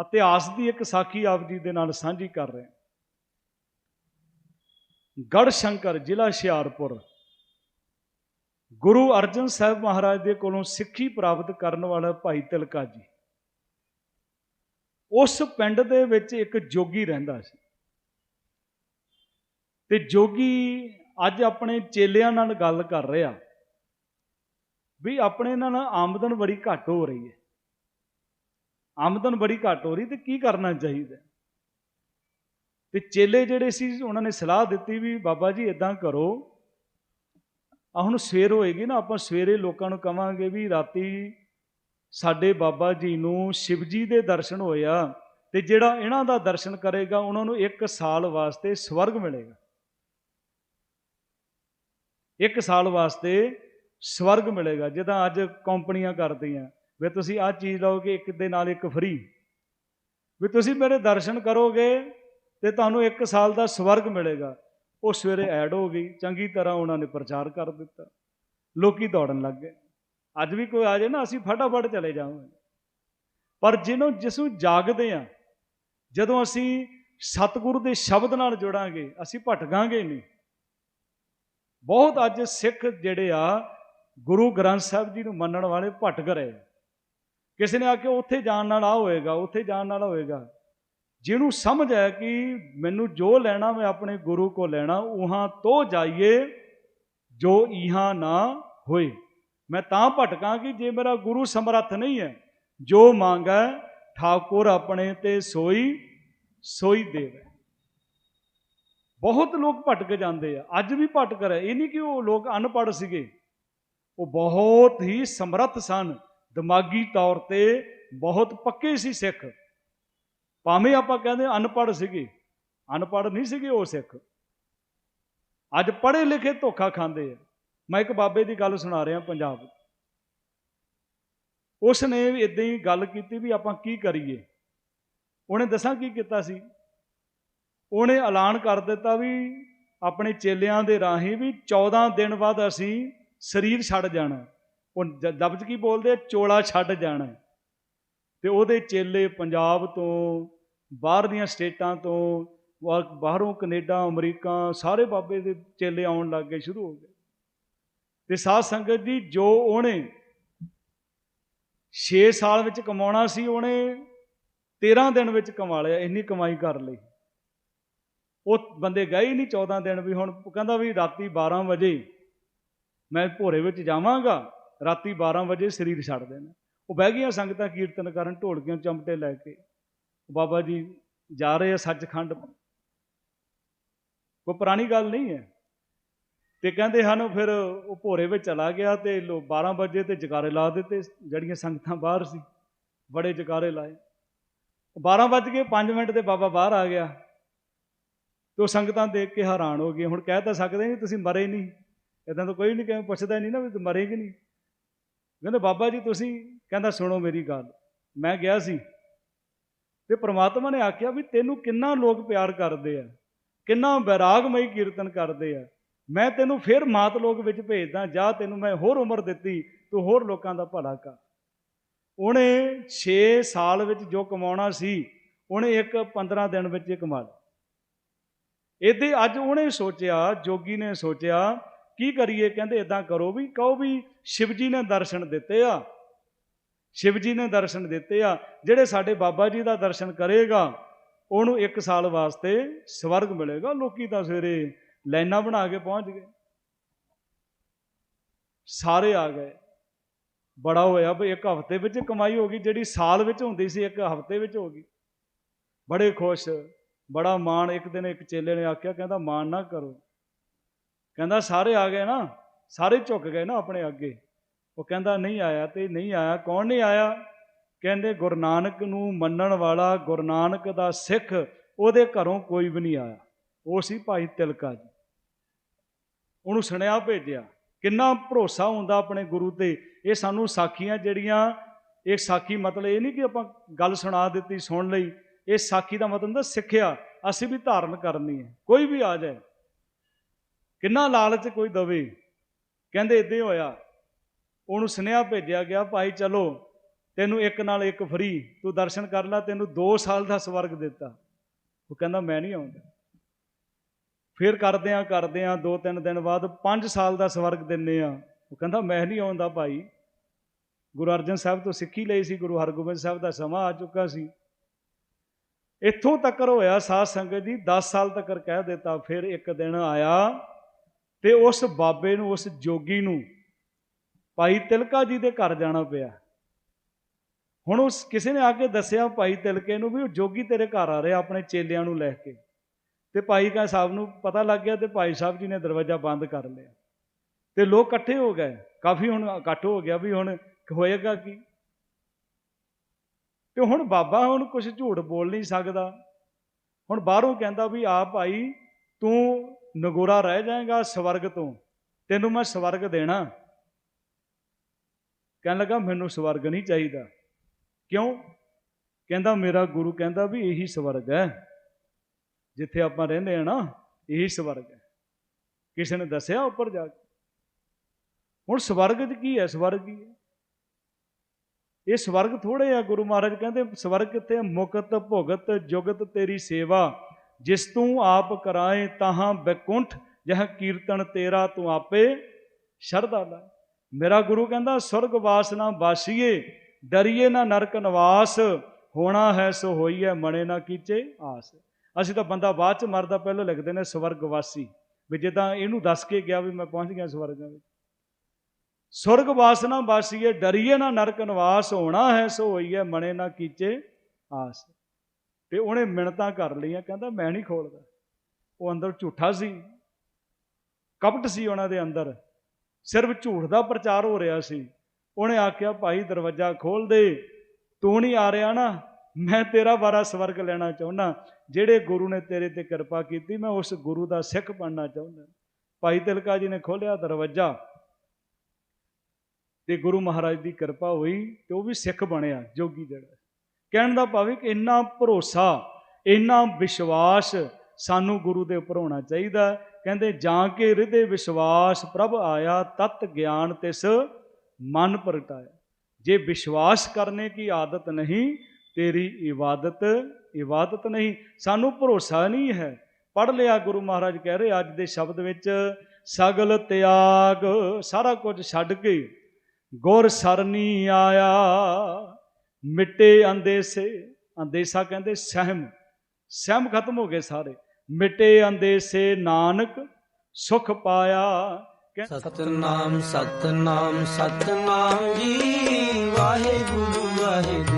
ਇਤਿਹਾਸ ਦੀ ਇੱਕ ਸਾਖੀ ਆਪ ਜੀ ਦੇ ਨਾਲ ਸਾਂਝੀ ਕਰ ਰਹੇ ਹਾਂ। ਗੜ ਸ਼ੰਕਰ ਜ਼ਿਲ੍ਹਾ ਹੁਸ਼ਿਆਰਪੁਰ। ਗੁਰੂ ਅਰਜਨ ਸਾਹਿਬ ਮਹਾਰਾਜ ਦੇ ਕੋਲੋਂ ਸਿੱਖੀ ਪ੍ਰਾਪਤ ਕਰਨ ਵਾਲਾ ਭਾਈ ਤਿਲਕਾ ਜੀ। ਉਸ ਪਿੰਡ ਦੇ ਵਿੱਚ ਇੱਕ ਜੋਗੀ ਰਹਿੰਦਾ ਸੀ। ਤੇ ਜੋਗੀ ਅੱਜ ਆਪਣੇ ਚੇਲਿਆਂ ਨਾਲ ਗੱਲ ਕਰ ਰਿਹਾ ਵੀ ਆਪਣੇ ਨਾਲ ਆਮਦਨ ਬੜੀ ਘੱਟ ਹੋ ਰਹੀ ਹੈ। ਆਮਦਨ ਬੜੀ ਘੱਟ ਹੋ ਰਹੀ, ਤੇ ਕੀ ਕਰਨਾ ਚਾਹੀਦਾ? ਤੇ ਚੇਲੇ ਜਿਹੜੇ ਸੀ, ਉਹਨਾਂ ਨੇ ਸਲਾਹ ਦਿੱਤੀ ਵੀ ਬਾਬਾ ਜੀ ਇਦਾਂ ਕਰੋ। ਆ ਹੁਣ ਸਵੇਰ ਹੋਏਗੀ ਨਾ, ਆਪਾਂ ਸਵੇਰੇ ਲੋਕਾਂ ਨੂੰ ਕਵਾਂਗੇ ਵੀ ਰਾਤੀ ਸਾਡੇ ਬਾਬਾ ਜੀ ਨੂੰ ਸ਼ਿਵ ਜੀ ਦੇ ਦਰਸ਼ਨ ਹੋਇਆ, ਤੇ ਜਿਹੜਾ ਇਹਨਾਂ ਦਾ ਦਰਸ਼ਨ ਕਰੇਗਾ, ਉਹਨਾਂ ਨੂੰ ਇੱਕ ਸਾਲ ਵਾਸਤੇ ਸਵਰਗ ਮਿਲੇਗਾ। ਇੱਕ ਸਾਲ ਵਾਸਤੇ ਸਵਰਗ ਮਿਲੇਗਾ, ਜਿੱਦਾਂ ਅੱਜ ਕੰਪਨੀਆਂ ਕਰਦੀਆਂ। ਵੀ ਤੁਸੀਂ ਆਹ ਚੀਜ਼ ਲਓਗੇ, ਇੱਕ ਦੇ ਨਾਲ ਇੱਕ ਫ੍ਰੀ ਵੀ ਤੁਸੀਂ ਮੇਰੇ ਦਰਸ਼ਨ ਕਰੋਗੇ ਤੇ ਤੁਹਾਨੂੰ ਇੱਕ ਸਾਲ ਦਾ ਸਵਰਗ ਮਿਲੇਗਾ। ਉਹ ਸਵੇਰੇ ਐਡ ਹੋ ਗਈ, ਚੰਗੀ ਤਰ੍ਹਾਂ ਉਹਨਾਂ ਨੇ ਪ੍ਰਚਾਰ ਕਰ ਦਿੱਤਾ। ਲੋਕੀ ਦੌੜਨ ਲੱਗ ਗਏ। ਅੱਜ ਵੀ ਕੋਈ ਆ ਜਾਏ ਨਾ, ਅਸੀਂ ਫਟਾਫਟ ਚਲੇ ਜਾਵਾਂਗੇ। ਪਰ ਜਿਹਨੂੰ ਜਿਸ ਨੂੰ ਜਾਗਦੇ ਆ ਜਦੋਂ ਅਸੀਂ ਸਤਿਗੁਰੂ ਦੇ ਸ਼ਬਦ ਨਾਲ ਜੁੜਾਂਗੇ, ਅਸੀਂ ਭਟਕਾਂਗੇ ਨਹੀਂ। ਬਹੁਤ ਅੱਜ ਸਿੱਖ ਜਿਹੜੇ ਆ, ਗੁਰੂ ਗ੍ਰੰਥ ਸਾਹਿਬ ਜੀ ਨੂੰ ਮੰਨਣ ਵਾਲੇ ਭਟਕ ਰਹੇ ਆ। ਕਿਸੇ ਨੇ ਆਖਿਆ ਉੱਥੇ ਜਾਣ ਨਾਲ ਆ ਹੋਏਗਾ, ਉੱਥੇ ਜਾਣ ਨਾਲ ਹੋਏਗਾ। ਜਿਹਨੂੰ ਸਮਝ ਹੈ ਕਿ ਮੈਨੂੰ ਜੋ ਲੈਣਾ ਮੈਂ ਆਪਣੇ ਗੁਰੂ ਕੋ ਲੈਣਾ, ਉਹਾਂ ਤੋਂ ਜਾਈਏ ਜੋ ਇਹਾਂ ਨਾ ਹੋਏ। ਮੈਂ ਤਾਂ ਭਟਕਾਂ ਕਿ ਜੇ ਮੇਰਾ ਗੁਰੂ ਸਮਰੱਥ ਨਹੀਂ ਹੈ, ਜੋ ਮੰਗੈ ਠਾਕੁਰ ਆਪਣੇ ਤੇ ਸੋਈ ਸੋਈ ਦੇਵੇ। ਬਹੁਤ ਲੋਕ ਭਟਕ ਜਾਂਦੇ ਆ, ਅੱਜ ਵੀ ਭਟਕ ਰਹੇ। ਇਹ ਨਹੀਂ ਕਿ ਉਹ ਲੋਕ ਅਨਪੜ੍ਹ ਸੀਗੇ। ਉਹ ਬਹੁਤ ਹੀ ਸਮਰੱਥ ਸਨ। ਦਿਮਾਗੀ ਤੌਰ ਤੇ ਬਹੁਤ ਪੱਕੇ ਸੀ ਸਿੱਖ। ਭਾਵੇਂ ਆਪਾਂ ਕਹਿੰਦੇ ਅਨਪੜ੍ਹ ਸੀਗੇ, ਅਨਪੜ੍ਹ ਨਹੀਂ ਸੀਗੇ ਉਹ ਸਿੱਖ। ਅੱਜ ਪੜ੍ਹੇ ਲਿਖੇ ਧੋਖਾ ਖਾਂਦੇ ਆ। ਮੈਂ ਇੱਕ ਬਾਬੇ ਦੀ ਗੱਲ ਸੁਣਾ ਰਿਹਾ ਪੰਜਾਬ। ਉਸ ਨੇ ਵੀ ਇਦਾਂ ਹੀ ਗੱਲ ਕੀਤੀ ਵੀ ਆਪਾਂ ਕੀ ਕਰੀਏ? ਉਹਨੇ ਦੱਸਾਂ ਕੀ ਕੀਤਾ ਸੀ? ਉਹਨੇ ਐਲਾਨ ਕਰ ਦਿੱਤਾ ਵੀ ਆਪਣੇ ਚੇਲਿਆਂ ਦੇ ਰਾਹੀਂ ਵੀ 14 ਦਿਨ ਬਾਅਦ ਅਸੀਂ ਸਰੀਰ ਛੱਡ ਜਾਣਾ। ਉਹ ਜ- ਲਫ਼ਜ਼ ਕੀ ਬੋਲਦੇ? ਚੋਲਾ ਛੱਡ ਜਾਣਾ ਤੇ ਉਹਦੇ ਚੇਲੇ ਪੰਜਾਬ ਤੋਂ, ਬਾਹਰ ਦੀਆਂ ਸਟੇਟਾਂ ਤੋਂ, ਬਾਹਰੋਂ ਕੈਨੇਡਾ, ਅਮਰੀਕਾ, ਸਾਰੇ ਬਾਬੇ ਦੇ ਚੇਲੇ ਆਉਣ ਲੱਗ ਗਏ, ਸ਼ੁਰੂ ਹੋ ਗਏ। ਤੇ ਸਾਧ ਸੰਗਤ ਜੀ, ਜੋ ਉਹਨੇ 6 ਸਾਲ ਵਿੱਚ ਕਮਾਉਣਾ ਸੀ, ਉਹਨੇ 13 ਦਿਨ ਵਿੱਚ ਕਮਾ ਲਿਆ, ਇੰਨੀ ਕਮਾਈ ਕਰ ਲਈ। ਉਹ ਬੰਦੇ ਗਏ ਹੀ ਨਹੀਂ 14 ਦਿਨ ਵੀ, ਹੁਣ ਕਹਿੰਦਾ ਵੀ ਰਾਤੀ 12 ਵਜੇ ਮੈਂ ਭੋਰੇ ਵਿੱਚ ਜਾਵਾਂਗਾ ਰਾਤੀ 12 ਵਜੇ ਸਰੀਰ ਛੱਡਦੇ ਨੇ ਉਹ ਬਹਿ ਗਈਆਂ ਸੰਗਤਾਂ ਕੀਰਤਨ ਕਰਨ, ਢੋਲਕੀਆਂ, ਚਮਟੇ ਲੈ ਕੇ। ਬਾਬਾ ਜੀ ਜਾ ਰਹੇ ਆ ਸੱਚਖੰਡ। ਕੋਈ ਪੁਰਾਣੀ ਗੱਲ ਨਹੀਂ ਹੈ। ਤੇ ਕਹਿੰਦੇ ਹਨ ਫਿਰ ਉਹ ਭੋਰੇ ਵਿੱਚ ਚਲਾ ਗਿਆ ਤੇ ਲੋ 12 ਵਜੇ ਤੇ ਜਕਾਰੇ ਲਾ ਦਿੱਤੇ, ਜਿਹੜੀਆਂ ਸੰਗਤਾਂ ਬਾਹਰ ਸੀ, ਬੜੇ ਜਕਾਰੇ ਲਾਏ। 12 ਵੱਜ ਕੇ 5 ਮਿੰਟ ਤੇ ਬਾਬਾ ਬਾਹਰ ਆ ਗਿਆ। ਤੇ ਉਹ ਸੰਗਤਾਂ ਦੇਖ ਕੇ ਹੈਰਾਨ ਹੋ ਗਏ ਹੁਣ ਕਹਿ ਤਾਂ ਸਕਦੇ ਨਹੀਂ, ਤੁਸੀਂ ਮਰੇ ਨਹੀਂ। ਇਦਾਂ ਤਾਂ ਕੋਈ ਨਹੀਂ, ਕਿਵੇਂ ਪੁੱਛਦਾ ਨਹੀਂ ਨਾ ਵੀ ਤੂੰ ਮਰੇ ਕਿ ਨਹੀਂ। ਕਹਿੰਦੇ, ਬਾਬਾ ਜੀ, ਤੁਸੀਂ ਕਹਿੰਦਾ, ਸੁਣੋ ਮੇਰੀ ਗੱਲ। ਮੈਂ ਗਿਆ ਸੀ ਤੇ ਪ੍ਰਮਾਤਮਾ ਨੇ ਆਖਿਆ ਵੀ ਤੈਨੂੰ ਕਿੰਨਾ ਲੋਕ ਪਿਆਰ ਕਰਦੇ ਆ, ਕਿੰਨਾ ਵੈਰਾਗਮਈ ਕੀਰਤਨ ਕਰਦੇ ਆ। ਮੈਂ ਤੈਨੂੰ ਫਿਰ ਮਾਤ ਲੋਕ ਵਿੱਚ ਭੇਜਦਾ, ਜਾਂ ਤੈਨੂੰ ਮੈਂ ਹੋਰ ਉਮਰ ਦਿੱਤੀ, ਤੂੰ ਹੋਰ ਲੋਕਾਂ ਦਾ ਭਲਾ ਕਰ। ਉਹਨੇ 6 ਸਾਲ ਵਿੱਚ ਜੋ ਕਮਾਉਣਾ ਸੀ, ਉਹਨੇ ਇੱਕ 15 ਦਿਨ ਵਿੱਚ ਹੀ ਕਮਾ ਲਿਆ। ਇਹਦੇ ਅੱਜ ਉਹਨੇ ਸੋਚਿਆ, ਜੋਗੀ ਨੇ ਸੋਚਿਆ ਕੀ ਕਰੀਏ? ਕਹਿੰਦੇ ਇਦਾਂ ਕਰੋ ਵੀ, ਕਹੋ ਵੀ ਸ਼ਿਵ ਜੀ ਨੇ ਦਰਸ਼ਨ ਦਿੱਤੇ ਆ। ਸ਼ਿਵ ਜੀ ਨੇ ਦਰਸ਼ਨ ਦਿੱਤੇ ਆ। ਜਿਹੜੇ ਸਾਡੇ ਬਾਬਾ ਜੀ ਦਾ ਦਰਸ਼ਨ ਕਰੇਗਾ, ਉਹਨੂੰ ਇੱਕ ਸਾਲ ਵਾਸਤੇ ਸਵਰਗ ਮਿਲੇਗਾ। ਲੋਕੀ ਤਾਂ ਸਵੇਰੇ ਲਾਈਨਾਂ ਬਣਾ ਕੇ ਪਹੁੰਚ ਗਏ। ਸਾਰੇ ਆ ਗਏ। ਬੜਾ ਹੋਇਆ ਵੀ ਇੱਕ ਹਫ਼ਤੇ ਵਿੱਚ ਕਮਾਈ ਹੋ ਗਈ, ਜਿਹੜੀ ਸਾਲ ਵਿੱਚ ਹੁੰਦੀ ਸੀ, ਇੱਕ ਹਫ਼ਤੇ ਵਿੱਚ ਹੋ ਗਈ। ਬੜੇ ਖੁਸ਼, ਬੜਾ ਮਾਣ। ਇੱਕ ਦਿਨ ਇੱਕ ਚੇਲੇ ਨੇ ਆਖਿਆ, ਕਹਿੰਦਾ, ਮਾਣ ਨਾ ਕਰੋ। ਕਹਿੰਦਾ, ਸਾਰੇ ਆ ਗਏ ਨਾ, ਸਾਰੇ ਝੁੱਕ ਗਏ ਨਾ ਆਪਣੇ ਅੱਗੇ। ਉਹ ਕਹਿੰਦਾ, ਨਹੀਂ ਆਇਆ ਤੇ ਨਹੀਂ ਆਇਆ, ਕੌਣ ਨਹੀਂ ਆਇਆ? ਕਹਿੰਦੇ, ਗੁਰੂ ਨਾਨਕ ਨੂੰ ਮੰਨਣ ਵਾਲਾ ਗੁਰੂ ਨਾਨਕ ਦਾ ਸਿੱਖ ਉਹਦੇ ਘਰੋਂ ਕੋਈ ਵੀ ਨਹੀਂ ਆਇਆ। ਉਹ ਸੀ ਭਾਈ ਤਿਲਕਾ ਜੀ। ਉਹਨੂੰ ਸੁਣਿਆ, ਭੇਜਿਆ। ਕਿੰਨਾ ਭਰੋਸਾ ਹੁੰਦਾ ਆਪਣੇ ਗੁਰੂ ਤੇ। ਇਹ ਸਾਨੂੰ ਸਾਖੀਆਂ ਜਿਹੜੀਆਂ, ਇਹ ਸਾਖੀ ਮਤਲਬ ਇਹ ਨਹੀਂ ਕਿ ਆਪਾਂ ਗੱਲ ਸੁਣਾ ਦਿੱਤੀ ਸੁਣ ਲਈ। ਇਹ ਸਾਖੀ ਦਾ ਮਤਲਬ ਹੁੰਦਾ ਸਿੱਖਿਆ। ਅਸੀਂ ਵੀ ਧਾਰਨ ਕਰਨੀ ਹੈ। ਕੋਈ ਵੀ ਆ ਜਾਏ। ਕਿੰਨਾ ਲਾਲਚ ਕੋਈ ਦਵੇ? ਕਹਿੰਦੇ ਇਦਾਂ ਹੋਇਆ। ਉਹਨੂੰ ਸੁਨੇਹਾ ਭੇਜਿਆ ਗਿਆ, ਭਾਈ ਚਲੋ, ਤੈਨੂੰ ਇੱਕ ਨਾਲ ਇੱਕ ਫਰੀ, ਤੂੰ ਦਰਸ਼ਨ ਕਰ ਲੈ, ਤੈਨੂੰ 2 ਸਾਲ ਦਾ ਸਵਰਗ ਦਿੱਤਾ। ਉਹ ਕਹਿੰਦਾ, ਮੈਂ ਨਹੀਂ ਆਉਂਦਾ। ਫਿਰ ਕਰਦੇ ਆ ਕਰਦੇ ਆ ਦੋ ਤਿੰਨ ਦਿਨ ਬਾਅਦ 5 ਸਾਲ ਦਾ ਸਵਰਗ ਦਿੰਨੇ ਆ। ਉਹ ਕਹਿੰਦਾ, ਮੈਂ ਨਹੀਂ ਆਉਂਦਾ ਭਾਈ। ਗੁਰੂ ਅਰਜਨ ਸਾਹਿਬ ਤੋਂ ਸਿੱਖੀ ਲਈ ਸੀ, ਗੁਰੂ ਹਰਗੋਬਿੰਦ ਸਾਹਿਬ ਦਾ ਸਮਾਂ ਆ ਚੁੱਕਾ ਸੀ। ਇੱਥੋਂ ਤੱਕ ਹੋਇਆ ਸਾਧ ਸੰਗਤ ਜੀ 10 ਸਾਲ ਤੱਕ ਕਹਿ ਦਿੱਤਾ। ਫਿਰ ਇੱਕ ਦਿਨ ਆਇਆ ਤੇ ਉਸ ਬਾਬੇ ਨੂੰ, ਉਸ ਜੋਗੀ ਨੂੰ ਭਾਈ ਤਿਲਕਾ ਜੀ ਦੇ ਘਰ ਜਾਣਾ ਪਿਆ। ਹੁਣ ਉਸ ਕਿਸੇ ਨੇ ਆ ਕੇ ਦੱਸਿਆ ਭਾਈ ਤਿਲਕੇ ਨੂੰ ਵੀ ਉਹ ਜੋਗੀ ਤੇਰੇ ਘਰ ਆ ਰਿਹਾ ਆਪਣੇ ਚੇਲਿਆਂ ਨੂੰ ਲੈ ਕੇ। ਤੇ ਭਾਈ ਕਾ ਸਾਹਿਬ ਨੂੰ ਪਤਾ ਲੱਗ ਗਿਆ ਤੇ ਭਾਈ ਸਾਹਿਬ ਜੀ ਨੇ ਦਰਵਾਜ਼ਾ ਬੰਦ ਕਰ ਲਿਆ। ਤੇ ਲੋਕ ਇਕੱਠੇ ਹੋ ਗਏ। ਕਾਫੀ ਹੁਣ ਇਕੱਠ ਹੋ ਗਿਆ ਵੀ ਹੁਣ ਹੋਏਗਾ ਕੀ। ਤੇ ਹੁਣ ਬਾਬਾ ਹੁਣ ਕੁਝ ਝੂਠ ਬੋਲ ਨਹੀਂ ਸਕਦਾ। ਹੁਣ ਬਾਹਰੋਂ ਕਹਿੰਦਾ ਵੀ ਆ ਭਾਈ, ਤੂੰ ਨਗੋਰਾ ਰਹਿ ਜਾਏਗਾ ਸਵਰਗ ਤੋਂ, ਤੈਨੂੰ ਮੈਂ ਸਵਰਗ ਦੇਣਾ। ਕਹਿਣ ਲੱਗਾ, ਮੈਨੂੰ ਸਵਰਗ ਨਹੀਂ ਚਾਹੀਦਾ। ਕਿਉਂ? ਕਹਿੰਦਾ, ਮੇਰਾ ਗੁਰੂ ਕਹਿੰਦਾ ਵੀ ਇਹੀ ਸਵਰਗ ਹੈ। ਜਿੱਥੇ ਆਪਾਂ ਰਹਿੰਦੇ ਆ ਨਾ, ਇਹੀ ਸਵਰਗ ਹੈ। ਕਿਸੇ ਨੇ ਦੱਸਿਆ ਉੱਪਰ ਜਾ ਕੇ? ਹੁਣ ਸਵਰਗ 'ਚ ਕੀ ਹੈ? ਸਵਰਗ ਕੀ ਹੈ। ਇਹ ਸਵਰਗ ਥੋੜੇ ਆ, ਗੁਰੂ ਮਹਾਰਾਜ ਕਹਿੰਦੇ, ਸਵਰਗ ਕਿੱਥੇ ਮੁਕਤ ਭੁਗਤ ਜੁਗਤ ਤੇਰੀ ਸੇਵਾ। ਜਿਸ ਤੂੰ ਆਪ ਕਰਾਏ ਤਾਹਾਂ ਬੈਕੁੰਠ, ਜਹ ਕੀਰਤਨ ਤੇਰਾ ਤੂੰ ਆਪੇ ਸ਼ਰਧਾ ਲਾ। ਮੇਰਾ ਗੁਰੂ ਕਹਿੰਦਾ, ਸੁਰਗ ਵਾਸ ਨਾ ਬਾਸੀਏ, ਡਰੀਏ ਨਾ ਨਰਕ ਨਿਵਾਸ, ਹੋਣਾ ਹੈ ਸੋ ਹੋਈ ਮਣੇ ਨਾ ਕੀਚੇ ਆਸ। ਅਸੀਂ ਤਾਂ ਬੰਦਾ ਬਾਅਦ ਚ ਮਰਦਾ ਪਹਿਲਾਂ ਲਿਖਦੇ ਨੇ ਸਵਰਗ ਵਾਸੀ। ਵੀ ਜਿੱਦਾਂ ਇਹਨੂੰ ਦੱਸ ਕੇ ਗਿਆ ਵੀ ਮੈਂ ਪਹੁੰਚ ਗਿਆ ਸਵਰਗਾਂ ਵਿੱਚ। ਸੁਰਗ ਵਾਸ ਨਾ ਵਾਸੀਏ ਡਰੀਏ ਨਾ ਨਰਕ ਨਿਵਾਸ, ਹੋਣਾ ਹੈ ਸੋ ਹੋਈ ਮਣੇ ਨਾ ਕੀਚੇ ਆਸ। ਤੇ ਉਹਨੇ ਮਿਣਤਾਂ ਕਰ ਲਈਆਂ, ਕਹਿੰਦਾ ਮੈਂ ਨਹੀਂ ਖੋਲਦਾ। ਉਹ ਅੰਦਰ ਝੂਠਾ ਸੀ, ਕਪਟ ਸੀ ਉਹਨਾਂ ਦੇ ਅੰਦਰ। ਸਿਰਫ ਝੂਠ ਦਾ ਪ੍ਰਚਾਰ ਹੋ ਰਿਹਾ ਸੀ। ਉਹਨੇ ਆਖਿਆ, ਭਾਈ, ਦਰਵਾਜ਼ਾ ਖੋਲ ਦੇ। ਤੂੰ ਨਹੀਂ ਆ ਰਿਹਾ ਨਾ। ਮੈਂ ਤੇਰਾ ਬਾਰਾ ਸਵਰਗ ਲੈਣਾ ਚਾਹੁੰਦਾ। ਜਿਹੜੇ ਗੁਰੂ ਨੇ ਤੇਰੇ ਤੇ ਕਿਰਪਾ ਕੀਤੀ, ਮੈਂ ਉਸ ਗੁਰੂ ਦਾ ਸਿੱਖ ਬਣਨਾ ਚਾਹੁੰਦਾ। ਭਾਈ ਤਿਲਕਾ ਜੀ ਨੇ ਖੋਲਿਆ ਦਰਵਾਜ਼ਾ ਤੇ ਗੁਰੂ ਮਹਾਰਾਜ ਦੀ ਕਿਰਪਾ ਹੋਈ ਤੇ ਉਹ ਵੀ ਸਿੱਖ ਬਣਿਆ, ਜੋਗੀ ਜਿਹੜਾ। ਕਹਿਣ ਦਾ ਭਾਵਿਕ ਇੰਨਾ ਭਰੋਸਾ, ਇੰਨਾ ਵਿਸ਼ਵਾਸ ਸਾਨੂੰ ਗੁਰੂ ਦੇ ਉੱਪਰ ਹੋਣਾ ਚਾਹੀਦਾ ਕਹਿੰਦੇ, ਜਾਂ ਕੇ ਹਿਰਦੇ ਵਿਸ਼ਵਾਸ ਪ੍ਰਭ ਆਇਆ, ਤਤ ਗਿਆਨ ਤਿਸ ਮਨ ਪ੍ਰਗਟਾਇਆ। ਜੇ ਵਿਸ਼ਵਾਸ ਕਰਨੇ ਕੀ ਆਦਤ ਨਹੀਂ, ਤੇਰੀ ਇਬਾਦਤ ਇਬਾਦਤ ਨਹੀਂ। ਸਾਨੂੰ ਭਰੋਸਾ ਨਹੀਂ ਹੈ। ਪੜ ਲਿਆ ਗੁਰੂ ਮਹਾਰਾਜ ਕਹਿ ਰਹੇ, ਅੱਜ ਦੇ ਸ਼ਬਦ ਵਿੱਚ ਸਗਲ ਤਿਆਗ ਸਾਰਾ ਕੁਝ ਛੱਡ ਕੇ ਗੁਰ ਸਰਨੀ ਆਇਆ। ਮਿਟੇ ਅੰਦੇਸੇ, ਅੰਦੇਸਾ ਕਹਿੰਦੇ ਸਹਿਮ ਸਹਿਮ ਖਤਮ ਹੋ ਗਏ ਸਾਰੇ। ਮਿੱਟੇ ਅੰਦੇਸੇ ਨਾਨਕ ਸੁਖ ਪਾਇਆ ਸਤਨਾਮ ਸਤਨਾਮ ਸਤਨਾਮ ਜੀ, ਵਾਹਿਗੁਰੂ ਵਾਹਿਗੁਰੂ।